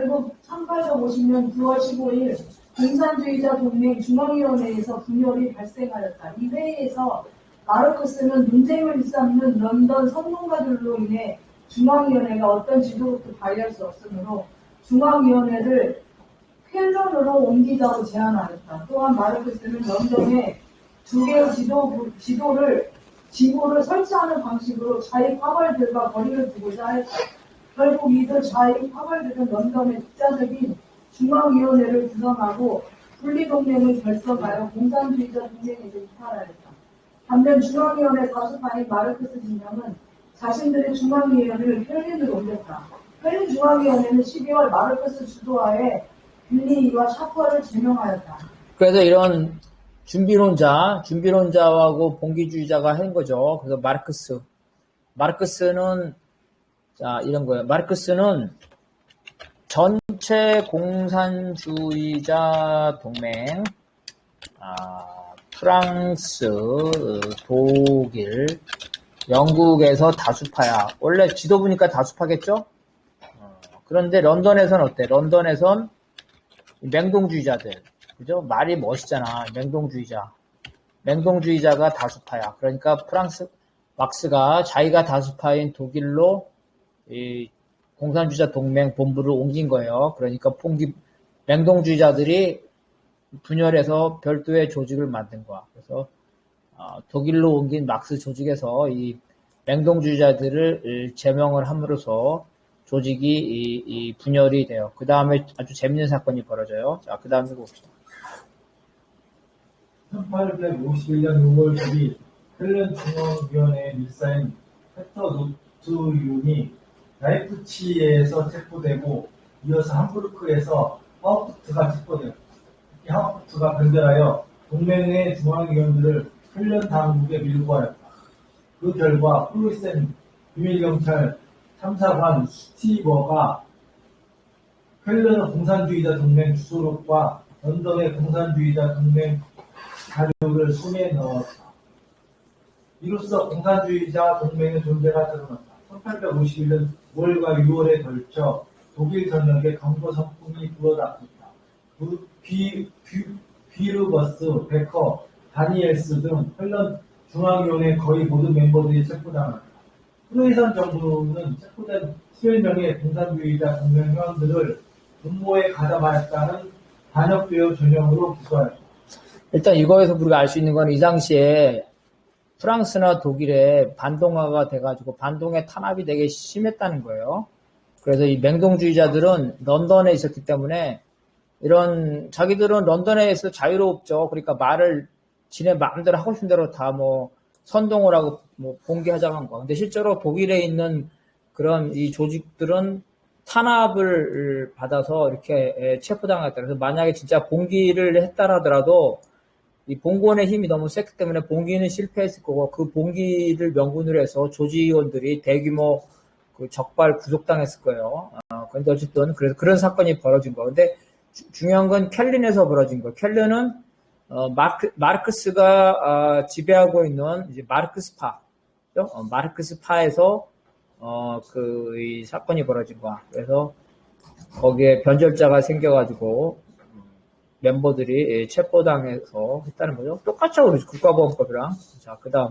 결국 1850년 9월 15일 공산주의자 동맹 중앙위원회에서 분열이 발생하였다. 이 회의에서 마르크스는 논쟁을 일삼는 런던 선동가들로 인해 중앙위원회가 어떤 지도부터 발휘할 수 없으므로 중앙위원회를 ���런으로 옮기자고 제안하였다. 또한 마르크스는 런던에 두 개의 지도, 지도를 지구를 설치하는 방식으로 자익 화벌들과 거리를 두고자 했다. 결국 이들 자익 화벌들은 런던의 독자적인 중앙위원회를 구성하고 분리동맹을 결성하여 공산주의자 동맹에서 이탈하였다. 반면 중앙위원회 다수파인 마르크스 진영은 자신들의 중앙위원회를 헬린으로 옮겼다. 헬린 중앙위원회는 12월 마르크스 주도하에 빌리와 샤퍼를 제명하였다. 그래서 이런 준비론자, 준비론자하고 봉기주의자가 한 거죠. 그래서 마르크스. 마르크스는, 자, 이런 거예요. 마르크스는 전체 공산주의자 동맹, 아, 프랑스, 독일, 영국에서 다수파야. 원래 지도 보니까 다수파겠죠? 어, 그런데 런던에선 어때? 런던에선 맹동주의자들, 그죠? 말이 멋있잖아. 맹동주의자. 맹동주의자가 다수파야. 그러니까 프랑스, 막스가 자기가 다수파인 독일로 이 공산주의자 동맹 본부를 옮긴 거예요. 그러니까 봉기, 맹동주의자들이 분열해서 별도의 조직을 만든 거야. 그래서 어, 독일로 옮긴 막스 조직에서 이 맹동주의자들을 제명을 함으로써 조직이 이, 이 분열이 돼요. 그 다음에 아주 재밌는 사건이 벌어져요. 자, 그 다음에 봅시다. 1851년 6월 10일 헬렌 중앙위원회 밀사인 페터 노트윤이 라이프치히에서 체포되고 이어서 함부르크에서 하우프트가 체포되었다. 특히 하우프트가 변절하여 동맹의 중앙위원들을 헬렌 당국에 밀고 하였다. 그 결과 프로이센 비밀경찰 참사관 스티버가 헬렌 공산주의자 동맹 주소록과 런던의 공산주의자 동맹 자료를 손에 넣었다. 이로써 공산주의자 동맹의 존재가 드러났다. 1851년 5월과 6월에 걸쳐 독일 전역에 검거 성풍이 불어닥쳤다. 그 비, 비, 비르버스, 베커, 다니엘스 등 헬런 중앙위원회 거의 모든 멤버들이 체포당했다. 프로이선 정부는 체포된 11명의 공산주의자 동맹 회원들을 음모에 가담하였다는 반역배우 전형으로 기소하였다. 일단 이거에서 우리가 알 수 있는 건 이 당시에 프랑스나 독일에 반동화가 돼가지고 반동의 탄압이 되게 심했다는 거예요. 그래서 이 맹동주의자들은 런던에 있었기 때문에 이런 자기들은 런던에서 자유롭죠. 그러니까 말을 지네 마음대로 하고 싶은 대로 다 뭐 선동을 하고 뭐 봉기하자고 한 거. 근데 실제로 독일에 있는 그런 이 조직들은 탄압을 받아서 이렇게 체포당했다. 그래서 만약에 진짜 봉기를 했다 하더라도 이 봉건의 힘이 너무 셌기 때문에 봉기는 실패했을 거고 그 봉기를 명분으로 해서 조직원들이 대규모 그 적발 구속당했을 거예요. 어, 근데 어쨌든 그래서 그런 사건이 벌어진 거. 근데 주- 중요한 건 켈린에서 벌어진 거. 켈린은 어, 마르크, 마르크스가 어, 지배하고 있는 이제 마르크스파, 어, 마르크스파에서 어, 그, 이 사건이 벌어진 거야. 그래서 거기에 변절자가 생겨가지고 멤버들이 예, 체포당해서 했다는 거죠. 똑같죠, 우리 국가보안법이랑. 자, 그 다음.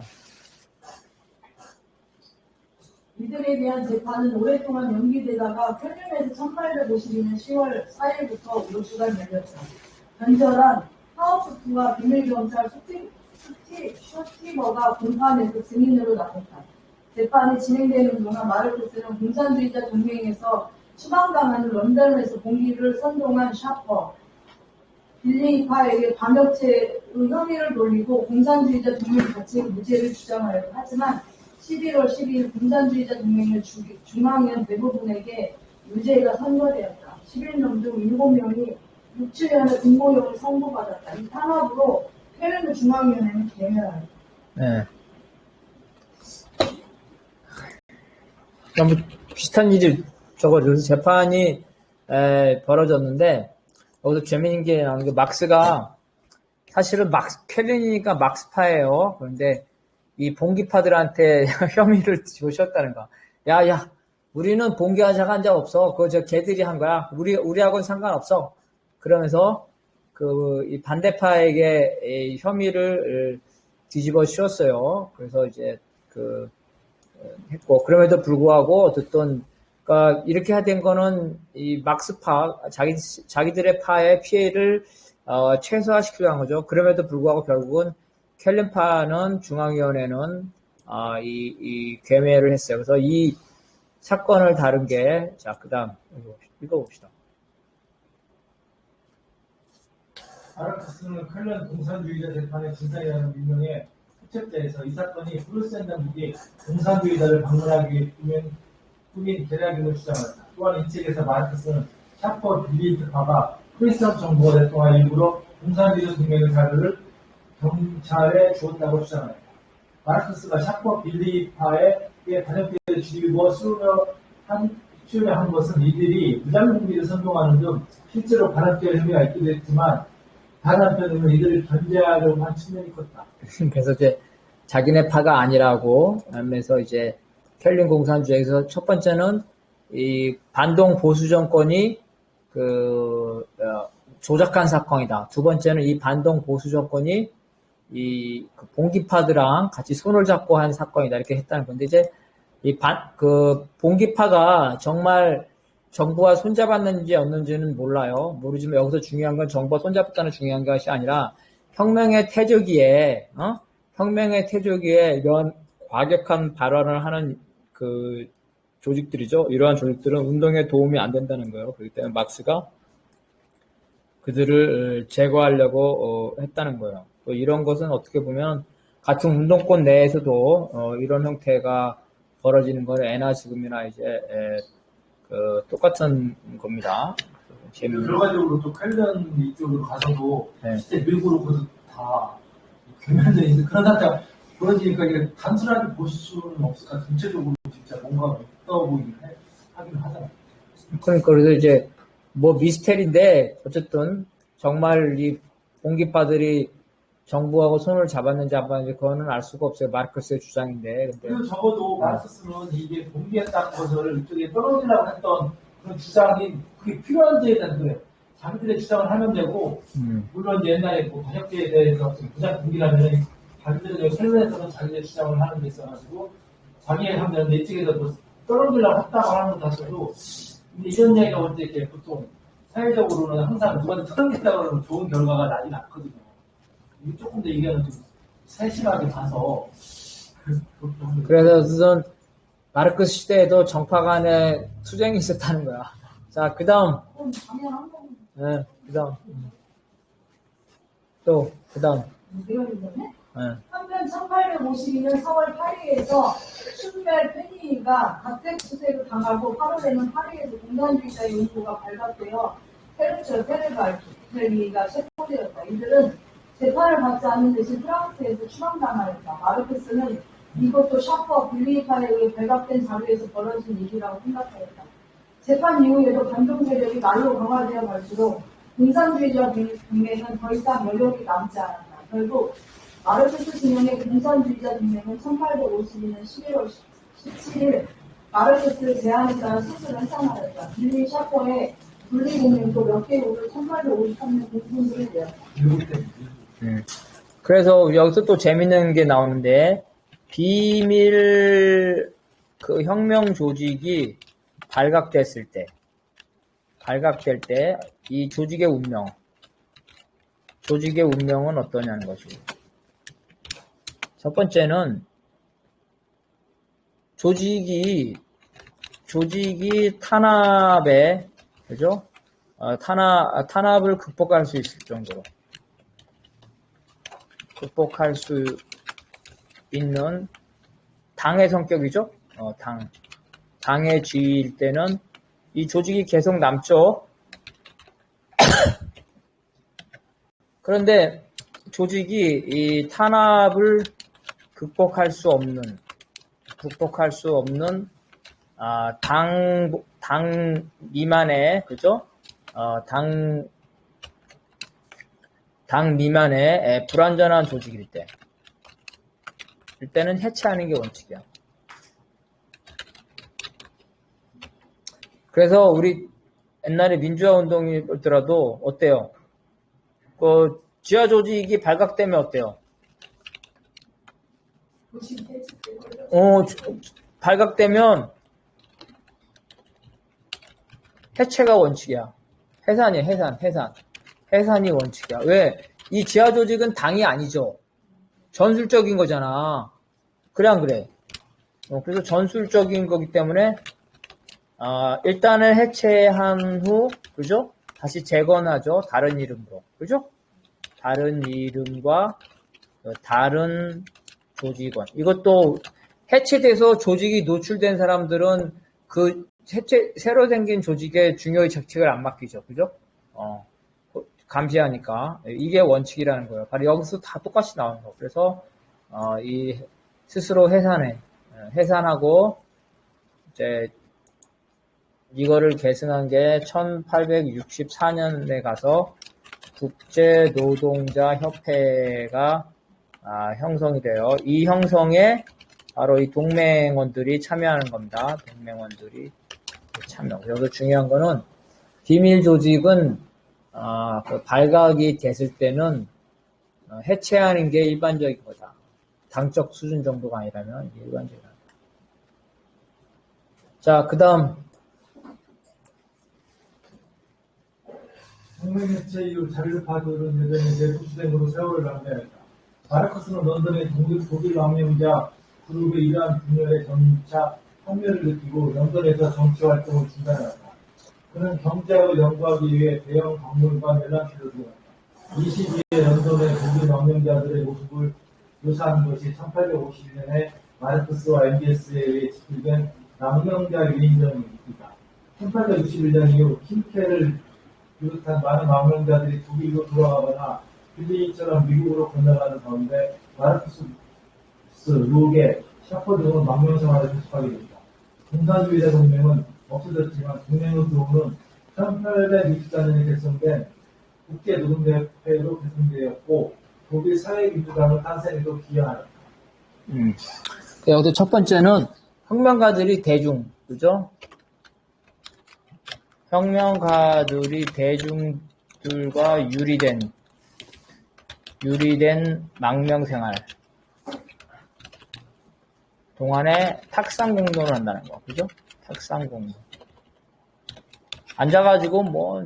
이들에 대한 재판은 오랫동안 연기되다가 펠륜에서 1852년 10월 4일부터 5주간 열렸다. 변절한 하우프트와 비밀경찰 슈티버가 공판에서 증인으로 나섰다. 재판이 진행되는 동안 마르크스는 공산주의자 동맹에서 추방당하는 런던에서 봉기를 선동한 샤퍼, 빌리파에게 반역죄의 혐의를 돌리고 공산주의자 동맹 자체의 무죄를 주장하였다. 하지만 11월 12일 공산주의자 동맹의 주- 중앙위원 대부분에게 유죄가 선고되었다. 11명 중 7명이 6, 7년의 공고용을 선고받았다. 이 탄압으로 페르느 중앙위원회는 개멸하였다. 네. 너무 비슷한 일이 저거 재판이 에, 벌어졌는데 여기서 재밌는 게 나오는 게 막스가 사실은 막스 켈린이니까 막스파예요. 그런데 이 봉기파들한테 혐의를 지우셨다는 거. 야, 야, 우리는 봉기화자가 한 적 없어. 그거 저 걔들이 한 거야. 우리, 우리하고는 상관없어. 그러면서 그, 이 반대파에게 이 혐의를 뒤집어 씌웠어요. 그래서 이제 그, 했고, 그럼에도 불구하고 어쨌든, 그러니까 이렇게 된 거는 이 막스파, 자기, 자기들의 파의 피해를 어, 최소화시키려고 한 거죠. 그럼에도 불구하고 결국은 켈린파는 중앙위원회는 아, 이, 이 괴멸을 했어요. 그래서 이 사건을 다룬 게, 자, 그 다음, 읽어봅시다. 아르크스는 칼련 공산주의자 재판의 진상이라는 민명의 후책자에서 이 사건이 브루셀 당국이 공산주의자를 방문하기 위해 꾸민 계략임을 주장했다. 또한 이 책에서 마르크스는 샤퍼 빌리트파가 크리스천 정부가 대통령 일부러 공산주의자 동맹의 자료를 경찰에 주었다고 주장했다. 마르크스가 샤퍼 빌리파에 단역대를 주입어 수료한 수료한 것은 이들이 무장공비를 선동하는 등 실제로 반합될 의미가 있기도 했지만 다른 한편으로는 이들을 견제하려고 한 측면이 컸다. 그래서 이제 자기네 파가 아니라고 하면서 이제 켈린 공산주의에서 첫 번째는 이 반동 보수 정권이 그 어, 조작한 사건이다. 두 번째는 이 반동 보수 정권이 이 그 봉기파들랑 같이 손을 잡고 한 사건이다 이렇게 했다는 건데 이제 이반그 봉기파가 정말 정부와 손잡았는지 없는지는 몰라요. 모르지만 여기서 중요한 건 정부와 손잡았다는 중요한 것이 아니라 혁명의 태조기에 어? 혁명의 태조기에 이런 과격한 발언을 하는 그 조직들이죠. 이러한 조직들은 운동에 도움이 안 된다는 거예요. 그렇기 때문에 막스가 그들을 제거하려고 어, 했다는 거예요. 또 이런 것은 어떻게 보면 같은 운동권 내에서도 어, 이런 형태가 벌어지는 건 애나 지금이나 이제 에, 그 똑같은 겁니다. 재밌는 결과적으로 또 칼련 이쪽으로 가서도 네. 실제 밀고 놓고도 다 있는 그런 상태가 벌어지니까 이게 단순하게 볼 수는 없을까 전체적으로 뭔가 있어 보이긴 해, 하긴 하잖아. 그러니까 그래서 이제 뭐 미스테리인데 어쨌든 정말 이 봉기파들이 정부하고 손을 잡았는지 안 잡았는지 그거는 알 수가 없어요. 마르크스의 주장인데. 근데 적어도 마르크스는 이게 공개했다는 것을 이쪽에 떨어지려고 했던 그런 주장이 그게 필요한지에 대한 그래. 자기들의 주장을 하면 되고 음, 물론 옛날에 뭐 가족계에 대해서 부작 공기라면 자기들의 셀러에서는 자기의 주장을 하는 데 있어가지고 자기의 하면 이쪽에서 뭐 떨어지려고 했다고 하는 것 자체도 근데 이런 얘기가 올 때 이렇게 보통 사회적으로는 항상 누구한테 떨어진다고 하면 좋은 결과가 나진 않거든요. 이게 조금 더 의견을 좀 세심하게 봐서 그래서 우선 마르크스 시대에도 정파 간에 투쟁이 있었다는 거야. 자, 그 다음. 예, 그 다음. 또, 그 다음. 예. 한편 1852년 4월 8일에서 춘멜 페니가 각색 수색을 당하고 8월에는 파리에서 공산주의자 연구가 발각되어 페르처 페르발리가 체포되었다. 이들은 재판을 받지 않는 대신 프랑스에서 추방당하였다. 마르크스는 이것도 샤퍼 빌리파에 의해 발각된 자료에서 벌어진 일이라고 생각하였다. 재판 이후에도 반동 세력이 날로 강화되어 갈수록 공산주의자 동맹은 더 이상 여력이 남지 않았다. 결국 마르크스 진영의 공산주의자 동맹은 1852년 11월 17일 마르크스 제안에 따라 수술을 해산하였다. 빌리 샤퍼의 분리공명도 몇 개국을 1853년 공동들을 내었다. 음. 그래서 여기서 또 재밌는 게 나오는데, 비밀 그 혁명 조직이 발각됐을 때, 발각될 때, 이 조직의 운명, 조직의 운명은 어떠냐는 것이고. 첫 번째는, 조직이, 조직이 탄압에, 그죠? 어, 탄압, 탄압을 극복할 수 있을 정도로. 극복할 수 있는 당의 성격이죠. 어, 당. 당의 지위일 때는 이 조직이 계속 남죠. 그런데 조직이 이 탄압을 극복할 수 없는, 극복할 수 없는, 아, 당, 당 미만의, 그죠? 어, 당, 당 미만의 에, 불완전한 조직일 때. 이때는 해체하는 게 원칙이야. 그래서 우리 옛날에 민주화 운동이 있더라도 어때요? 그 지하 조직이 발각되면 어때요? 어, 저- 발각되면 해체가 원칙이야. 해산이야, 해산, 해산. 해산이 원칙이야. 왜? 이 지하 조직은 당이 아니죠. 전술적인 거잖아. 그래, 안 그래? 어, 그래서 전술적인 거기 때문에, 아, 일단은 해체한 후, 그죠? 다시 재건하죠. 다른 이름으로. 그죠? 다른 이름과 어, 다른 조직원. 이것도 해체돼서 조직이 노출된 사람들은 그 해체, 새로 생긴 조직의 중요의 정책을 안 맡기죠. 그죠? 어, 감시하니까. 이게 원칙이라는 거예요. 바로 여기서 다 똑같이 나오는 거. 그래서, 어, 이, 스스로 해산해. 어, 해산하고, 이제, 이거를 계승한 게 1864년에 가서 국제노동자협회가 아, 형성이 돼요. 이 형성에 바로 이 동맹원들이 참여하는 겁니다. 동맹원들이 참여. 여기서 중요한 거는 비밀 조직은 아, 그 발각이 됐을 때는 어, 해체하는 게 일반적인 거다. 당적 수준 정도가 아니라면 일반적이다. 자, 그 다음 혁명해체 이후 자리를 파도는 여전히 내부 수행으로 세월을 남겨냈다. 마르크스는 런던의 독일, 독일 망명자 그룹의 이러한 분열의 점차 한멸을 느끼고 런던에서 정치 활동을 중단했다. 그는 경제학을 연구하기 위해 대형 박물관 열람실을 들어갔다. 이 시기에 런던의 독일 망명자들의 모습을 묘사한 것이 1851년에 마르크스와 엠비스에 의해 집필된 망명자 유인전입니다. 1861년 이후 킴케를 비롯한 많은 망명자들이 독일로 돌아가거나 빌리처럼 미국으로 건너가는 가운데 마르크스, 루게, 샤퍼 등은 망명 생활을 계속하게 됩니다. 공산주의자 동맹은 없어졌지만 동맹으로 들어오는 1864년에 결성된 국제 노동대회로 개성되었고 독일 사회민주당을 탄생에도 기여하였다. 음. 그 여기서 첫 번째는 혁명가들이 대중, 그죠? 혁명가들이 대중들과 유리된, 유리된 망명 생활. 동안에 탁상 공동을 한다는 거, 그죠? 탁상 공동. 앉아가지고 뭐,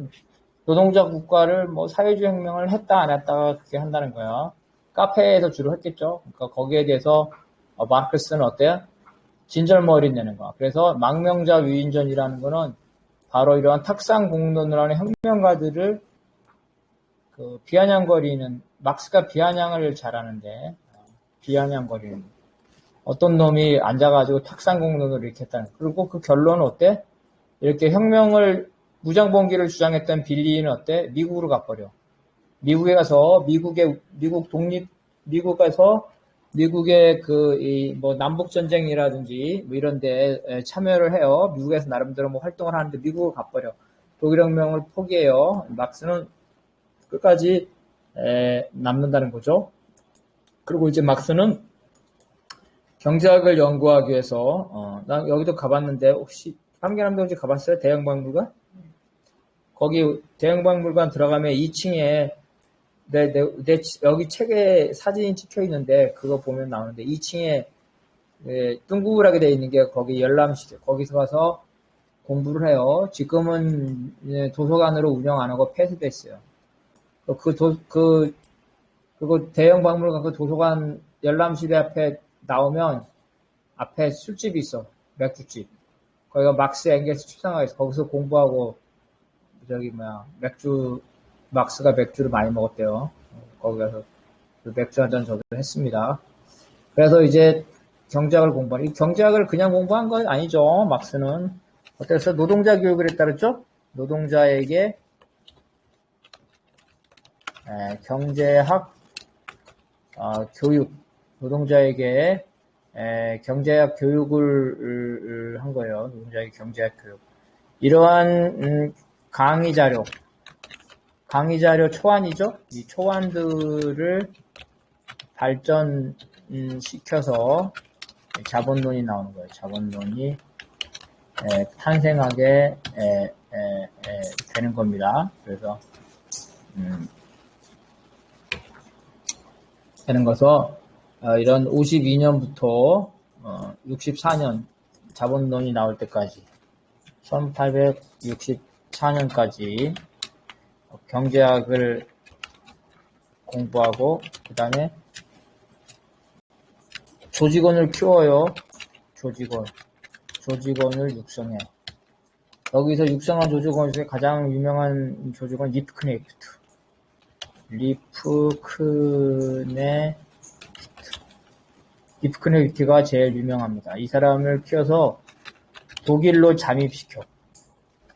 노동자 국가를 뭐 사회주의 혁명을 했다 안 했다가 그렇게 한다는 거야. 카페에서 주로 했겠죠. 그러니까 거기에 대해서 어, 마르크스는 어때요? 진절머리 내는 거야. 그래서 망명자 위인전이라는 거는 바로 이러한 탁상 공론을 하는 혁명가들을 그 비아냥거리는 막스가 비아냥을 잘하는데 어, 비아냥거리는 어떤 놈이 앉아가지고 탁상 공론을 이렇게 했다는. 그리고 그 결론은 어때? 이렇게 혁명을 무장봉기를 주장했던 빌리는 어때? 미국으로 가버려. 미국에 가서 미국의 미국 독립 미국에서 미국의 그 이 뭐 남북 전쟁이라든지 뭐 이런데 참여를 해요. 미국에서 나름대로 뭐 활동을 하는데 미국을 가버려. 독일혁명을 포기해요. 막스는 끝까지 에, 남는다는 거죠. 그리고 이제 막스는 경제학을 연구하기 위해서 어, 난 여기도 가봤는데 혹시 혹시 가봤어요? 대형박물관? 거기 대형박물관 들어가면 2층에 내, 내, 내 치- 여기 책에 사진이 찍혀 있는데 그거 보면 나오는데 2층에 예, 둥글하게 돼 있는 게 거기 열람실 거기서 가서 공부를 해요. 지금은 예, 도서관으로 운영 안 하고 폐쇄됐어요. 그 도, 그, 그리고 대형 박물관 그 도서관 열람실 앞에 나오면 앞에 술집이 있어. 맥주집. 거기가 막스 앵겔스 출상가 있어. 거기서 공부하고 저기 뭐야 맥주 막스가 맥주를 많이 먹었대요. 거기 가서 그 맥주 한 잔 저도 했습니다. 그래서 이제 경제학을 공부하는, 이 경제학을 그냥 공부한 건 아니죠. 막스는. 어때서 노동자 교육을 했다 그랬죠? 노동자에게 에, 경제학 어, 교육, 노동자에게 에, 경제학 교육을 한 거예요. 노동자에게 경제학 교육. 이러한 음, 강의 자료, 강의 자료 초안이죠. 이 초안들을 발전 음, 시켜서 자본론이 나오는 거예요. 자본론이 에, 탄생하게 에, 되는 겁니다. 그래서 음, 되는 것서 어, 이런 52년부터 64년 자본론이 나올 때까지 1864년까지 경제학을 공부하고 그 다음에 조직원을 키워요. 조직원. 조직원을 육성해. 여기서 육성한 조직원 중에 가장 유명한 조직원 리프크네프트. 리프크네 리프크네프트가 제일 유명합니다. 이 사람을 키워서 독일로 잠입시켜.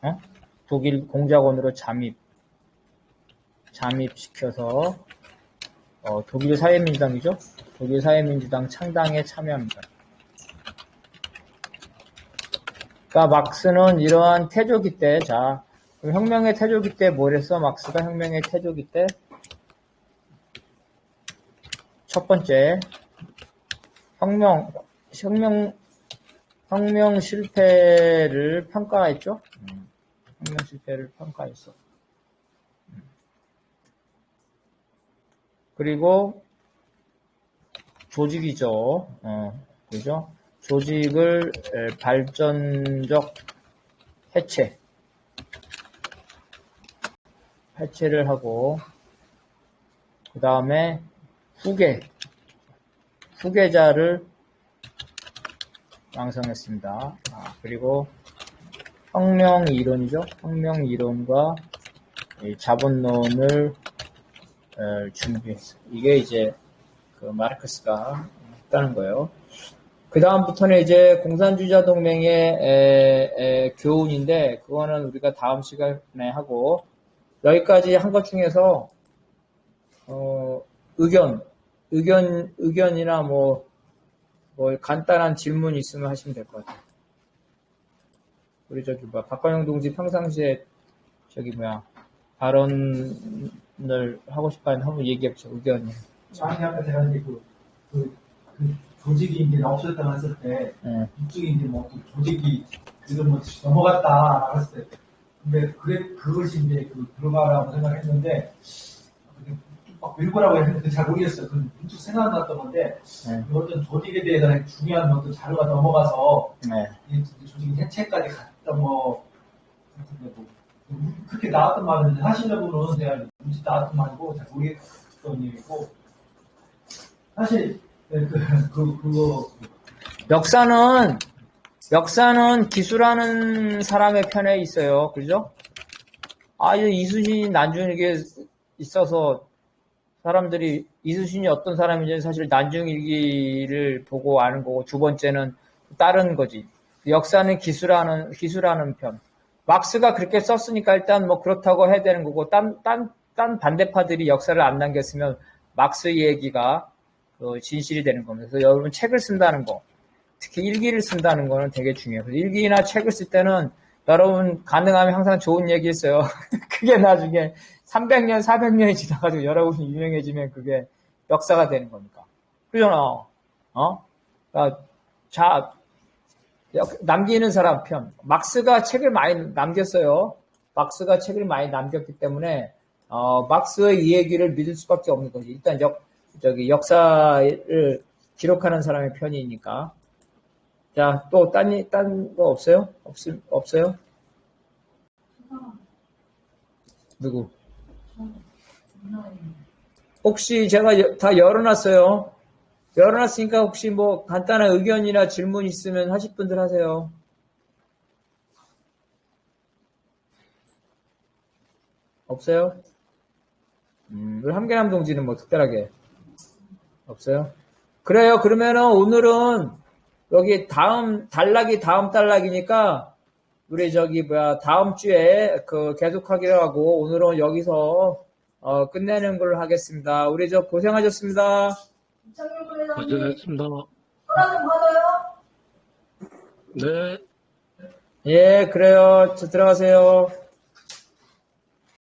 어? 독일 공작원으로 잠입. 잠입시켜서 어, 독일 사회민주당이죠. 독일 사회민주당 창당에 참여합니다. 그러니까 막스는 이러한 태조기 때, 자, 혁명의 태조기 때 뭐랬어? 막스가 혁명의 태조기 때? 첫 번째, 혁명, 혁명, 혁명 실패를 평가했죠? 음, 혁명 실패를 평가했어. 음. 그리고 조직이죠. 어, 그죠? 조직을 에, 발전적 해체. 해체를 하고, 그 다음에 후계. 후계자를 양성했습니다. 아, 그리고 혁명 이론이죠. 혁명 이론과 이 자본론을 에, 준비했어. 이게 이제 그 마르크스가 했다는 거예요. 그 다음부터는 이제 공산주의자 동맹의 에, 에, 교훈인데 그거는 우리가 다음 시간에 하고 여기까지 한 것 중에서 어, 의견, 의견, 의견이나 뭐, 뭐 간단한 질문 있으면 하시면 될 것 같아요. 우리 저기 뭐 박관영 동지 평상시에 저기 뭐야 발언을 하고 싶어하는 한번 얘기해보죠 의견이. 아니 아까 제가 이제 그, 그, 그 조직이 이제 없어졌다고 했을 때 예. 이쪽이 이제 뭐 그 조직이 그거 뭐 넘어갔다 했을 때 근데 그래 그것이 이제 그 들어가라고 생각했는데 막 밀고라고 했는데 잘 모르겠어요. 그 문득 생각났던 건데 네. 그 어떤 조직에 대해서 중요한 어떤 자료가 넘어가서 네. 이 조직 해체까지 갔던 뭐뭐 그렇게 나왔던 말인데 분은 내가 문제 나왔던 말이고 잘 모르겠던 얘기고 사실 네, 그, 그, 그거 역사는 역사는 기술하는 사람의 편에 있어요. 그죠? 아, 이 이순신이 난중일기에 있어서 사람들이 이순신이 어떤 사람인지 사실 난중일기를 보고 아는 거고 두 번째는 다른 거지. 역사는 기술하는 기술하는 편. 막스가 그렇게 썼으니까 일단 뭐 그렇다고 해야 되는 거고 딴 딴 딴 반대파들이 역사를 안 남겼으면 막스 얘기가 그 진실이 되는 겁니다. 그래서 여러분 책을 쓴다는 거, 특히 일기를 쓴다는 거는 되게 중요해요. 일기나 책을 쓸 때는 여러분 가능하면 항상 좋은 얘기 있어요. 그게 나중에 300년, 400년이 지나가지고 여러분이 유명해지면 그게 역사가 되는 겁니까? 그러잖아. 어? 그러니까 자, 역- 남기는 사람 편. 막스가 책을 많이 남겼어요. 막스가 책을 많이 남겼기 때문에 어, 막스의 이 얘기를 믿을 수밖에 없는 거지. 일단 역, 저기 역사를 기록하는 사람의 편이니까. 자, 또 딴, 딴거 없어요? 없, 없어요? 누구? 혹시 제가 여- 다 열어놨어요. 열어놨으니까 혹시 뭐 간단한 의견이나 질문 있으면 하실 분들 하세요. 없어요? 음, 우리 함계남 동지는 뭐 특별하게 없어요? 그래요. 그러면은 오늘은 여기 다음 단락이 다음 단락이니까 우리 저기 뭐야 다음 주에 그 계속하기로 하고 오늘은 여기서 어, 끝내는 걸로 하겠습니다. 우리 저 고생하셨습니다. 허락 좀 받아요? 네. 예, 그래요. 저 들어가세요.